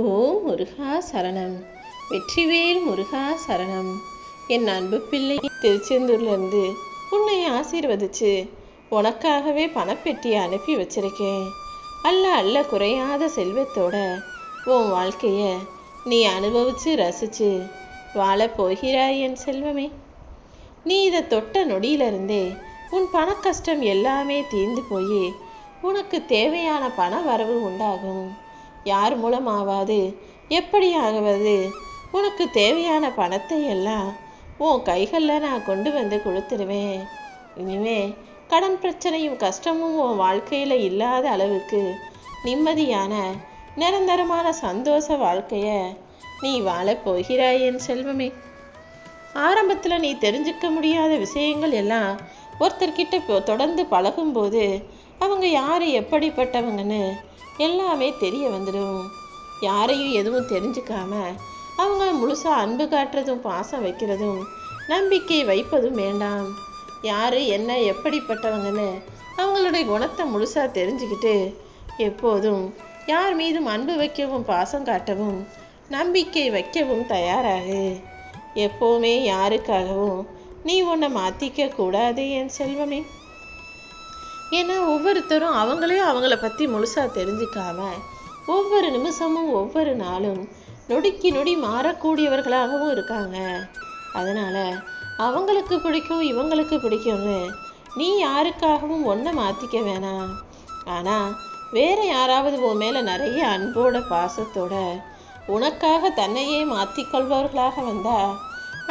ஓ முருகா சரணம். வெற்றிவேல் முருகா சரணம். என் அன்பு பிள்ளை திருச்செந்தூர்லேருந்து உன்னை ஆசீர்வதிச்சு உனக்காகவே பணப்பெட்டியை அனுப்பி வச்சிருக்கேன். அல்ல அல்ல குறையாத செல்வத்தோட உன் வாழ்க்கைய நீ அனுபவிச்சு ரசிச்சு வாழ போகிறாய் என் செல்வமே. நீ இதை தொட்ட நொடியிலிருந்தே உன் பண கஷ்டம் எல்லாமே தீர்ந்து போய் உனக்கு தேவையான பண வரவு உண்டாகும். யார் மூலமாவது? எப்படி ஆகுவது உனக்கு தேவையான பணத்தை எல்லாம் உன் கைகளில் நான் கொண்டு வந்து கொடுத்துருவேன். இனிமே கடன் பிரச்சனையும் கஷ்டமும் உன் வாழ்க்கையில் இல்லாத அளவுக்கு நிம்மதியான நிரந்தரமான சந்தோஷ வாழ்க்கையை நீ வாழப் போகிறாய் என் செல்வமே. ஆரம்பத்தில் நீ தெரிஞ்சுக்க முடியாத விஷயங்கள் எல்லாம் ஒருத்தர்கிட்ட தொடர்ந்து பழகும்போது அவங்க யார் எப்படிப்பட்டவங்கன்னு எல்லாமே தெரிய வந்துடும். யாரையும் எதுவும் தெரிஞ்சுக்காம அவங்க முழுசாக அன்பு காட்டுறதும் பாசம் வைக்கிறதும் நம்பிக்கை வைப்பதும் வேண்டாம். யார் என்ன எப்படிப்பட்டவங்கன்னு அவங்களுடைய குணத்தை முழுசாக தெரிஞ்சுக்கிட்டு எப்போதும் யார் மீதும் அன்பு வைக்கவும் பாசம் காட்டவும் நம்பிக்கை வைக்கவும் தயாராகு. எப்போவுமே யாருக்காகவும் நீ உன்னை மாற்றிக்க கூடாது என் செல்வமே. ஏன்னா ஒவ்வொருத்தரும் அவங்களே அவங்கள பற்றி முழுசாக தெரிஞ்சுக்காம ஒவ்வொரு நிமிஷமும் ஒவ்வொரு நாளும் நொடிக்கு நொடி மாறக்கூடியவர்களாகவும் இருக்காங்க. அதனால் அவங்களுக்கு பிடிக்கும் இவங்களுக்கு பிடிக்கும்னு நீ யாருக்காகவும் ஒன்றை மாற்றிக்க வேணாம். ஆனால் வேற யாராவது உன் மேலே நிறைய அன்போட பாசத்தோட உனக்காக தன்னையே மாற்றிக்கொள்பவர்களாக வந்தா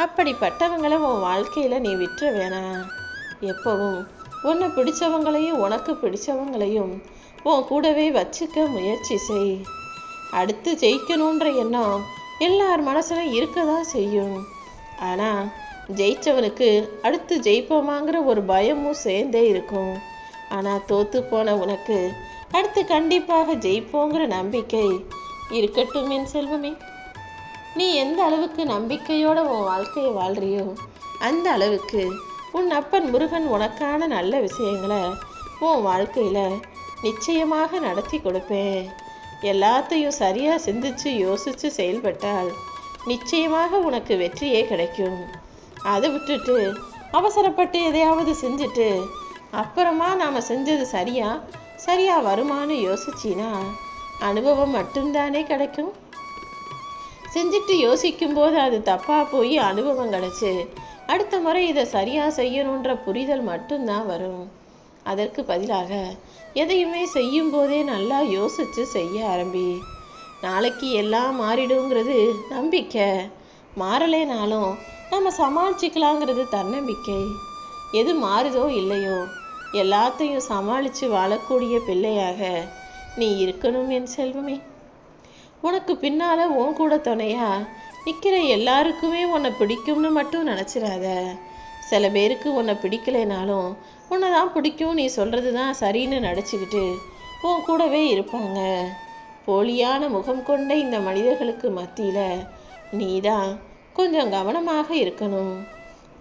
அப்படிப்பட்டவங்களை உன் வாழ்க்கையில் நீ விட்டுற வேணாம். எப்பவும் உன்னை பிடிச்சவங்களையும் உனக்கு பிடிச்சவங்களையும் உன் கூடவே வச்சுக்க முயற்சி செய். அடுத்து ஜெயிக்கணுன்ற எண்ணம் எல்லார் மனசில் இருக்க தான் செய்யும். ஆனால் ஜெயிச்சவனுக்கு அடுத்து ஜெயிப்போமாங்கிற ஒரு பயமும் சேர்ந்தே இருக்கும். ஆனால் தோத்து போன உனக்கு அடுத்து கண்டிப்பாக ஜெயிப்போங்கிற நம்பிக்கை இருக்கட்டும் என் செல்வமே. நீ எந்த அளவுக்கு நம்பிக்கையோட உன் வாழ்க்கையை வாழ்றியோ அந்த அளவுக்கு உன் அப்பன் முருகன் உனக்கான நல்ல விஷயங்களை உன் வாழ்க்கையில் நிச்சயமாக நடத்தி கொடுப்பேன். எல்லாத்தையும் சரியாக சிந்திச்சு யோசித்து செயல்பட்டால் நிச்சயமாக உனக்கு வெற்றியே கிடைக்கும். அதை விட்டுட்டு அவசரப்பட்டு எதையாவது செஞ்சுட்டு அப்புறமா நாம் செஞ்சது சரியா சரியா வருமானு யோசிச்சினா அனுபவம் மட்டும்தானே கிடைக்கும். செஞ்சுட்டு யோசிக்கும்போது அது தப்பாக போய் அனுபவம் கிடச்சி அடுத்த முறை இதை சரியாக செய்யணுன்ற புரிதல் மட்டும்தான் வரும். அதற்கு பதிலாக எதையுமே செய்யும் போதே நல்லா யோசித்து செய்ய ஆரம்பி. நாளைக்கு எல்லாம் மாறிடுங்கிறது நம்பிக்கை. மாறலேனாலும் நம்ம சமாளிச்சுக்கலாங்கிறது தன்னம்பிக்கை. எது மாறுதோ இல்லையோ எல்லாத்தையும் சமாளித்து வாழக்கூடிய பிள்ளையாக நீ இருக்கணும் என் செல்வமே. உனக்கு பின்னால் உன் கூட துணையா நிற்கிற எல்லாருக்குமே உன்னை பிடிக்கும்னு மட்டும் நினச்சிடாத. சில பேருக்கு உன்னை பிடிக்கலைனாலும் உன்னை தான் பிடிக்கும் நீ சொல்கிறது தான் சரின்னு நடிச்சுக்கிட்டு உன் கூடவே இருப்பாங்க. போலியான முகம் கொண்ட இந்த மனிதர்களுக்கு மத்தியில் நீ தான் கொஞ்சம் கவனமாக இருக்கணும்.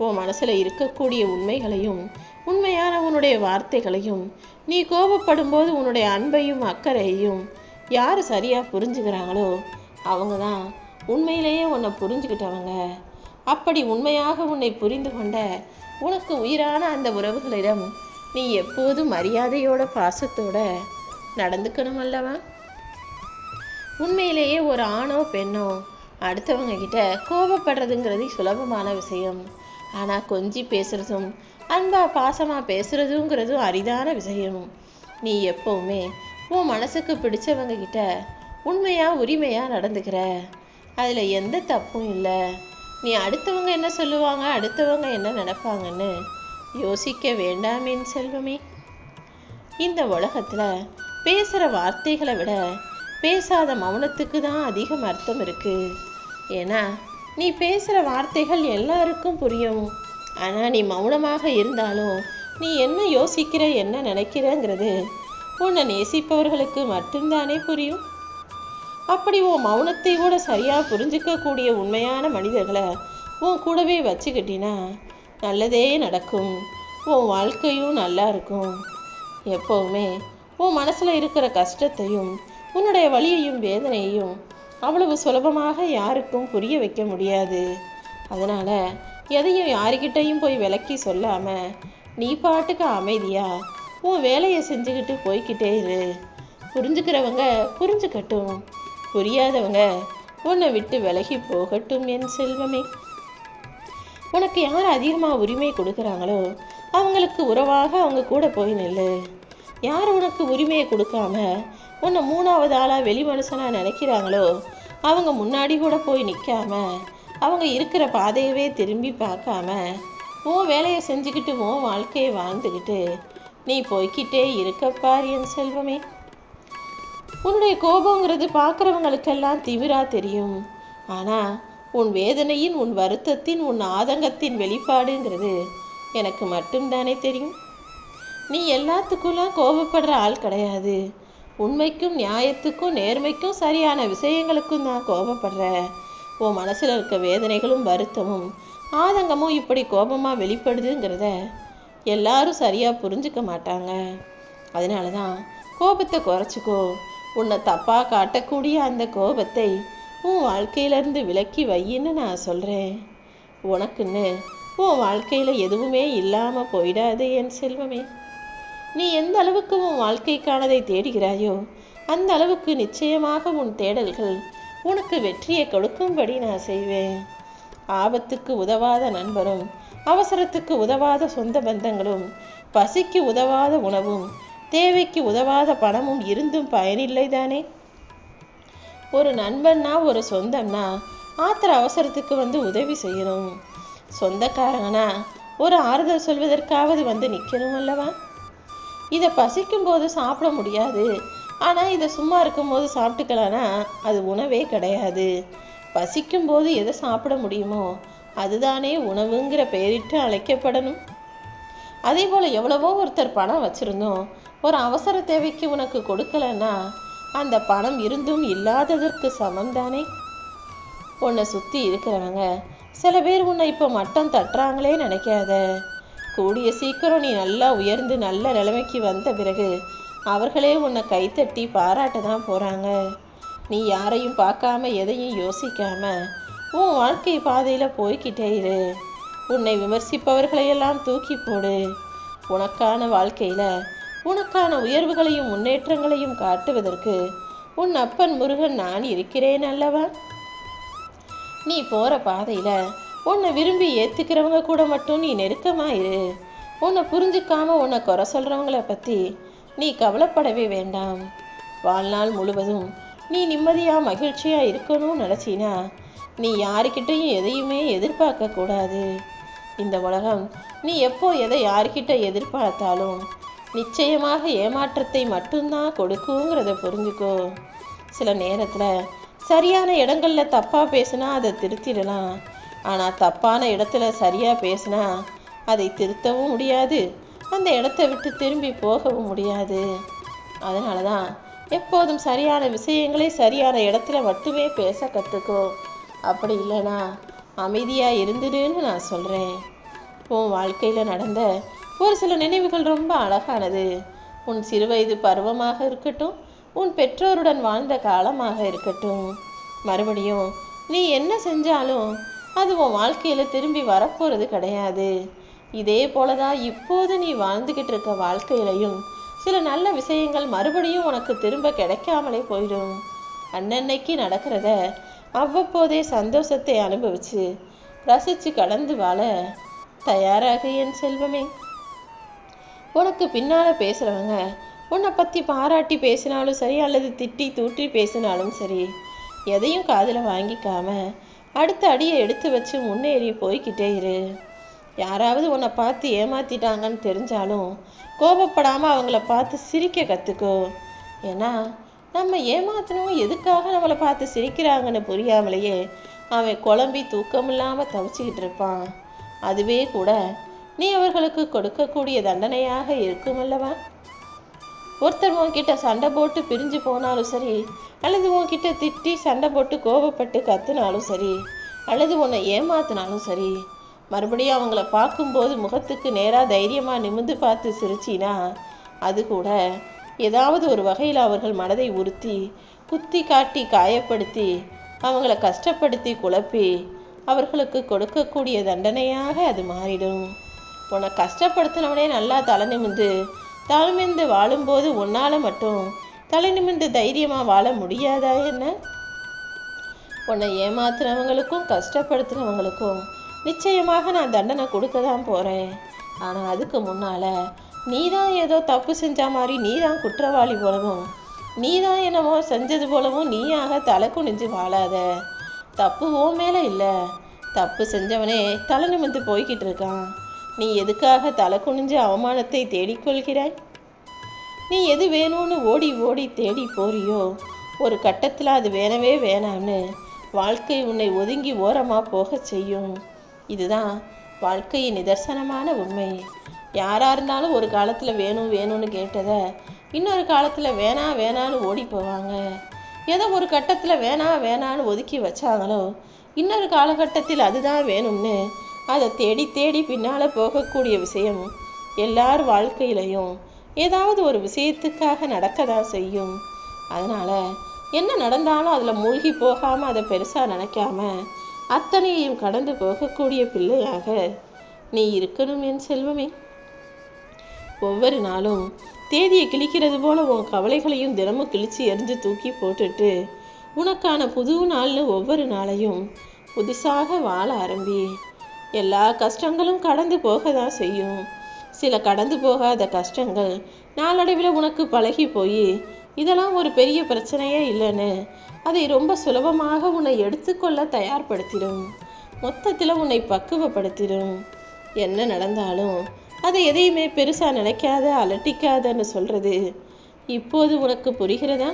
உன் மனசில் இருக்கக்கூடிய உண்மைகளையும் உண்மையான உன்னுடைய வார்த்தைகளையும் நீ கோபப்படும்போது உன்னுடைய அன்பையும் அக்கறையையும் யார் சரியாக புரிஞ்சுக்கிறாங்களோ அவங்க தான் உண்மையிலேயே உன்னை புரிஞ்சுக்கிட்டவங்க. அப்படி உண்மையாக உன்னை புரிந்து கொண்ட உனக்கு உயிரான அந்த உறவுகளிடம் நீ எப்போதும் மரியாதையோட பாசத்தோட நடந்துக்கணும் அல்லவா? உண்மையிலேயே ஒரு ஆணோ பெண்ணோ அடுத்தவங்க கிட்ட கோபப்படுறதுங்கிறது சுலபமான விஷயம். ஆனால் கொஞ்சி பேசுறதும் அன்பா பாசமாக பேசுறதுங்கிறதும் அரிதான விஷயம். நீ எப்போவுமே உன் மனசுக்கு பிடிச்சவங்க கிட்ட உண்மையாக உரிமையாக நடந்துக்கிற. அதில் எந்த தப்பும் இல்லை. நீ அடுத்தவங்க என்ன சொல்லுவாங்க அடுத்தவங்க என்ன நினைப்பாங்கன்னு யோசிக்க வேண்டாமேன் செல்வமே. இந்த உலகத்தில் பேசுகிற வார்த்தைகளை விட பேசாத மௌனத்துக்கு தான் அதிகம் அர்த்தம் இருக்குது ஏன்னா நீ பேசுகிற வார்த்தைகள் எல்லாருக்கும் புரியும். ஆனால் நீ மௌனமாக இருந்தாலும் நீ என்ன யோசிக்கிற என்ன நினைக்கிறங்கிறது உன்னை நேசிப்பவர்களுக்கு மட்டும்தானே புரியும். அப்படி உன் மௌனத்தை கூட சரியாக புரிஞ்சிக்கக்கூடிய உண்மையான மனிதர்களை உன் கூடவே வச்சுக்கிட்டினா நல்லதே நடக்கும். உன் வாழ்க்கையும் நல்லா இருக்கும். எப்போவுமே உன் மனசில் இருக்கிற கஷ்டத்தையும் உன்னுடைய வலியையும் வேதனையையும் அவ்வளவு சுலபமாக யாருக்கும் புரிய வைக்க முடியாது. அதனால் எதையும் யாருக்கிட்டையும் போய் விளக்கி சொல்லாமல் நீ பாட்டுக்கு அமைதியா உன் வேலையை செஞ்சுக்கிட்டு போய்கிட்டே இரு. புரிஞ்சுக்கிறவங்க புரிஞ்சுக்கட்டும். புரியாதவங்க உன்னை விட்டு விலகி போகட்டும் என் செல்வமே. உனக்கு யார் அதிகமாக உரிமை கொடுக்குறாங்களோ அவங்களுக்கு உறவாக அவங்க கூட போய் நில்லு. யார் உனக்கு உரிமையை கொடுக்காம உன்னை மூணாவது ஆளாக வெளி மனுஷனாக நினைக்கிறாங்களோ அவங்க முன்னாடி கூட போய் நிற்காம அவங்க இருக்கிற பாதையவே திரும்பி பார்க்காம உன் வேலையை செஞ்சுக்கிட்டு உன் வாழ்க்கையை வாழ்ந்துக்கிட்டு நீ போய்க்கிட்டே இருக்கப்பார் என் செல்வமே. உன்னுடைய கோபங்கிறது பார்க்குறவங்களுக்கெல்லாம் திவிரா தெரியும். ஆனால் உன் வேதனையின் உன் வருத்தத்தின் உன் ஆதங்கத்தின் வெளிப்பாடுங்கிறது எனக்கு மட்டும்தானே தெரியும். நீ எல்லாத்துக்கும்லாம் கோபப்படுற ஆள் கிடையாது. உண்மைக்கும் நியாயத்துக்கும் நேர்மைக்கும் சரியான விஷயங்களுக்கும் தான் கோபப்படுற. உன் மனசில் இருக்க வேதனைகளும் வருத்தமும் ஆதங்கமும் இப்படி கோபமாக வெளிப்படுதுங்கிறத எல்லாரும் சரியாக புரிஞ்சுக்க மாட்டாங்க. அதனால தான் கோபத்தை குறைச்சிக்கோ. உன்னை தப்பாக காட்டக்கூடிய அந்த கோபத்தை உன் வாழ்க்கையிலேருந்து விலக்கி வையின்னு நான் சொல்கிறேன் உனக்குன்னு உன் வாழ்க்கையில் எதுவுமே இல்லாமல் போயிடாது என் செல்வமே. நீ எந்த அளவுக்கு உன் வாழ்க்கைக்கானதை தேடுகிறாயோ அந்த அளவுக்கு நிச்சயமாக உன் தேடல்கள் உனக்கு வெற்றியை கொடுக்கும்படி நான் செய்வேன். ஆபத்துக்கு உதவாத நண்பரும் அவசரத்துக்கு உதவாத சொந்த பந்தங்களும் பசிக்கு உதவாத உணவும் தேவைக்கு உதவாத பணமும் இருந்தும் பயனில்லை தானே ஒரு நண்பன்னா ஒரு சொந்தம்னா ஆத்திர அவசரத்துக்கு வந்து உதவி செய்யணும். சொந்தக்காரங்கன்னா ஒரு ஆறுதல் சொல்வதற்காவது வந்து நிற்கணும் அல்லவா? இதை பசிக்கும் போது சாப்பிட முடியாது. ஆனால் இதை சும்மா இருக்கும்போது சாப்பிட்டுக்கலான்னா அது உணவே கிடையாது. பசிக்கும் போது எதை சாப்பிட முடியுமோ அதுதானே உணவுங்கிற பெயரிட்டு அழைக்கப்படணும். அதே போல் எவ்வளவோ ஒருத்தர் பணம் வச்சுருந்தோம். ஒரு அவசர தேவைக்கு உனக்கு கொடுக்கலன்னா அந்த பணம் இருந்தும் இல்லாததற்கு சமம்தானே? உன்னை சுற்றி இருக்கிறவங்க சில பேர் உன்னை இப்போ மட்டம் தட்டுறாங்களே நினைக்காத. கூடிய சீக்கிரம் நீ நல்லா உயர்ந்து நல்ல நிலைமைக்கு வந்த பிறகு அவர்களே உன்னை கைத்தட்டி பாராட்ட தான் போகிறாங்க நீ யாரையும் பார்க்காம எதையும் யோசிக்காம உன் வாழ்க்கை பாதையில் போய்க்கிட்டே இரு. உன்னை விமர்சிப்பவர்களையெல்லாம் தூக்கி போடு. உனக்கான வாழ்க்கையில் உனக்கான உயர்வுகளையும் முன்னேற்றங்களையும் காட்டுவதற்கு உன் அப்பன் முருகன் நான் இருக்கிறேன் அல்லவா? நீ போகிற பாதையில் உன்னை விரும்பி ஏற்றுக்கிறவங்க கூட மட்டும் நீ நெருக்கமாக இரு. உன்னை புரிஞ்சுக்காம உன்னை குறை சொல்கிறவங்கள பற்றி நீ கவலைப்படவே வேண்டாம். வாழ்நாள் முழுவதும் நீ நிம்மதியாக மகிழ்ச்சியாக இருக்கணும்னு நினச்சினா நீ யாருக்கிட்டையும் எதையுமே எதிர்பார்க்க கூடாது. இந்த உலகம் நீ எப்போ எதை யார்கிட்ட எதிர்பார்த்தாலும் நிச்சயமாக ஏமாற்றத்தை மட்டும்தான் கொடுக்குங்கிறத புரிஞ்சுக்கோ. சில நேரத்தில் சரியான இடங்களில் தப்பாக பேசினா அதை திருத்திடலாம் ஆனால் தப்பான இடத்துல சரியாக பேசினா அதை திருத்தவும் முடியாது. அந்த இடத்த விட்டு திரும்பி போகவும் முடியாது. அதனால தான் எப்போதும் சரியான விஷயங்களை சரியான இடத்துல மட்டுமே பேச கற்றுக்கோ அப்படி இல்லைனா அமைதியாக இருந்துடுன்னு நான் சொல்கிறேன் உன் வாழ்க்கையில் நடந்த ஒரு சில நினைவுகள் ரொம்ப அழகானது. உன் சிறுவயது பருவமாக இருக்கட்டும் உன் பெற்றோருடன் வாழ்ந்த காலமாக இருக்கட்டும். மறுபடியும் நீ என்ன செஞ்சாலும் அது உன் வாழ்க்கையில் திரும்பி வரப்போகிறது கிடையாது. இதே போலதான் இப்போது நீ வாழ்ந்துக்கிட்டு இருக்க வாழ்க்கையிலையும் சில நல்ல விஷயங்கள் மறுபடியும் உனக்கு திரும்ப கிடைக்காமலே போயிடும். அன்னன்னைக்கு நடக்கிறத அவ்வப்போதே சந்தோஷத்தை அனுபவிச்சு ரசித்து கடந்து வாழ தயாராக என் செல்வமே. உனக்கு பின்னால் பேசுகிறவங்க உன்னை பற்றி பாராட்டி பேசினாலும் சரி அல்லது திட்டி தூற்றி பேசினாலும் சரி எதையும் காதில் வாங்கிக்காம அடுத்த அடியை எடுத்து வச்சு முன்னேறி போய்கிட்டே இரு. யாராவது உன்னை பார்த்து ஏமாத்திட்டாங்கன்னு தெரிஞ்சாலும் கோபப்படாமல் அவங்கள பார்த்து சிரிக்க கற்றுக்கோ ஏன்னா நம்ம ஏமாத்தணும் எதுக்காக நம்மளை பார்த்து சிரிக்கிறாங்கன்னு புரியாமலேயே அவன் குழம்பி தூக்கம் இல்லாமல் தவிச்சிக்கிட்டு இருப்பான். அதுவே கூட நீ அவர்களுக்கு கொடுக்கக்கூடிய தண்டனையாக இருக்கும் அல்லவா ஒருத்தர் உன்கிட்ட சண்டை போட்டு பிரிஞ்சு போனாலும் சரி அல்லது உன்கிட்ட திட்டி சண்டை போட்டு கோபப்பட்டு கத்துனாலும் சரி அல்லது உன்னை ஏமாத்தினாலும் சரி மறுபடியும் அவங்கள பார்க்கும்போது முகத்துக்கு நேராக தைரியமாக நிமிந்து பார்த்து சிரிச்சினா அது கூட ஏதாவது ஒரு வகையில் அவர்கள் மனதை உறுத்தி குத்தி காட்டி காயப்படுத்தி அவங்கள கஷ்டப்படுத்தி குழப்பி அவர்களுக்கு கொடுக்கக்கூடிய தண்டனையாக அது மாறிடும். உன்னை கஷ்டப்படுத்தினவனே நல்லா தலை நிமிந்து தலை நிமிந்து வாழும்போது உன்னால் மட்டும் தலை நிமிந்து தைரியமாக வாழ முடியாதா என்ன? உன்னை ஏமாத்துறவங்களுக்கும் கஷ்டப்படுத்தினவங்களுக்கும் நிச்சயமாக நான் தண்டனை கொடுக்க தான் போகிறேன் ஆனால் அதுக்கு முன்னால் நீ தான் ஏதோ தப்பு செஞ்ச மாதிரி நீ தான் குற்றவாளி போலவும் நீ தான் என்னவோ செஞ்சது போலவும் நீயாக தலை குனிஞ்சு வாழாத. தப்பு ஓ மேலே இல்லை. தப்பு செஞ்சவனே தலை நிமிந்து போய்கிட்டு இருக்கான். நீ எதுக்காக தலை குனிஞ்சு அவமானத்தை தேடிக்கொள்கிறாய்? நீ எது வேணும்னு ஓடி ஓடி தேடி போறியோ? ஒரு கட்டத்தில் அது வேணவே வேணாம்னு வாழ்க்கை உன்னை ஒதுங்கி ஓரமாக போக செய்யும். இதுதான் வாழ்க்கையின் நிதர்சனமான உண்மை. யாராக இருந்தாலும் ஒரு காலத்தில் வேணும் வேணும்னு கேட்டதை இன்னொரு காலத்தில் வேணாம் வேணான்னு ஓடி போவாங்க. ஏதோ ஒரு கட்டத்தில் வேணாம் வேணான்னு ஒதுக்கி வச்சாங்களோ இன்னொரு காலகட்டத்தில் அதுதான் வேணும்னு அதை தேடி தேடி பின்னால் போகக்கூடிய விஷயம் எல்லார் வாழ்க்கையிலையும் ஏதாவது ஒரு விஷயத்துக்காக நடக்க தான் செய்யும். அதனால் என்ன நடந்தாலும் அதில் மூழ்கி போகாமல் அதை பெருசாக நினைக்காம அத்தனையும் கடந்து போகக்கூடிய பிள்ளையாக நீ இருக்கணும் என் செல்வமே. ஒவ்வொரு நாளும் தேதியை கிழிக்கிறது போல உன் கவலைகளையும் தினமும் கிழிச்சு எரிஞ்சு தூக்கி போட்டுட்டு உனக்கான புது நாள்னு ஒவ்வொரு நாளையும் புதுசாக வாழ ஆரம்பி எல்லா கஷ்டங்களும் கடந்து போக தான் செய்யும். சில கடந்து போகாத கஷ்டங்கள் நாளடைவில் உனக்கு பழகி போய் இதெல்லாம் ஒரு பெரிய பிரச்சனையே இல்லைன்னு. அதை ரொம்ப சுலபமாக உன்னை எடுத்துக்கொள்ள தயார்படுத்திடும். மொத்தத்தில் உன்னை பக்குவப்படுத்திடும். என்ன நடந்தாலும் அதை எதையுமே பெருசாக நினைக்காத அலட்டிக்காதன்னு சொல்கிறது இப்போது உனக்கு புரிகிறதா?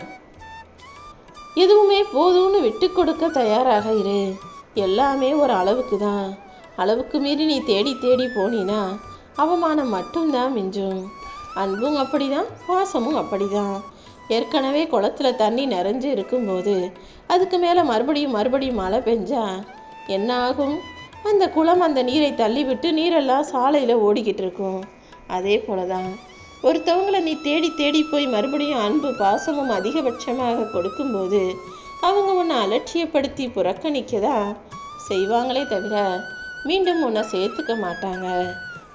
எதுவுமே போதும்னு விட்டு கொடுக்க தயாராக இரு. எல்லாமே ஒரு அளவுக்கு தான் அளவுக்கு மீறி நீ தேடி தேடி போனினா அவமானம் மட்டும்தான் மிஞ்சும். அன்பும் அப்படிதான் பாசமும் அப்படிதான். ஏற்கனவே குளத்துல தண்ணி நிறைஞ்சு இருக்கும்போது அதுக்கு மேலே மறுபடியும் மறுபடியும் மழை பெஞ்சா என்ன ஆகும் அந்த குளம் அந்த நீரை தள்ளிவிட்டு நீரெல்லாம் சாலையில் ஓடிக்கிட்டு இருக்கும். அதே போல தான் ஒருத்தவங்களை நீ தேடி தேடி போய் மறுபடியும் அன்பு பாசமும் அதிகபட்சமாக கொடுக்கும்போது அவங்க உன்னை அலட்சியப்படுத்தி புறக்கணிக்கதா செய்வாங்களே தவிர மீண்டும் உன்னை சேர்த்துக்க மாட்டாங்க.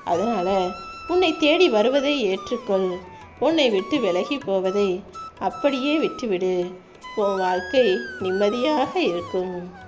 அதனால் உன்னை தேடி வருவதை ஏற்றுக்கொள். உன்னை விட்டு விலகி போவதை அப்படியே விட்டுவிடு. உன் வாழ்க்கை நிம்மதியாக இருக்கும்.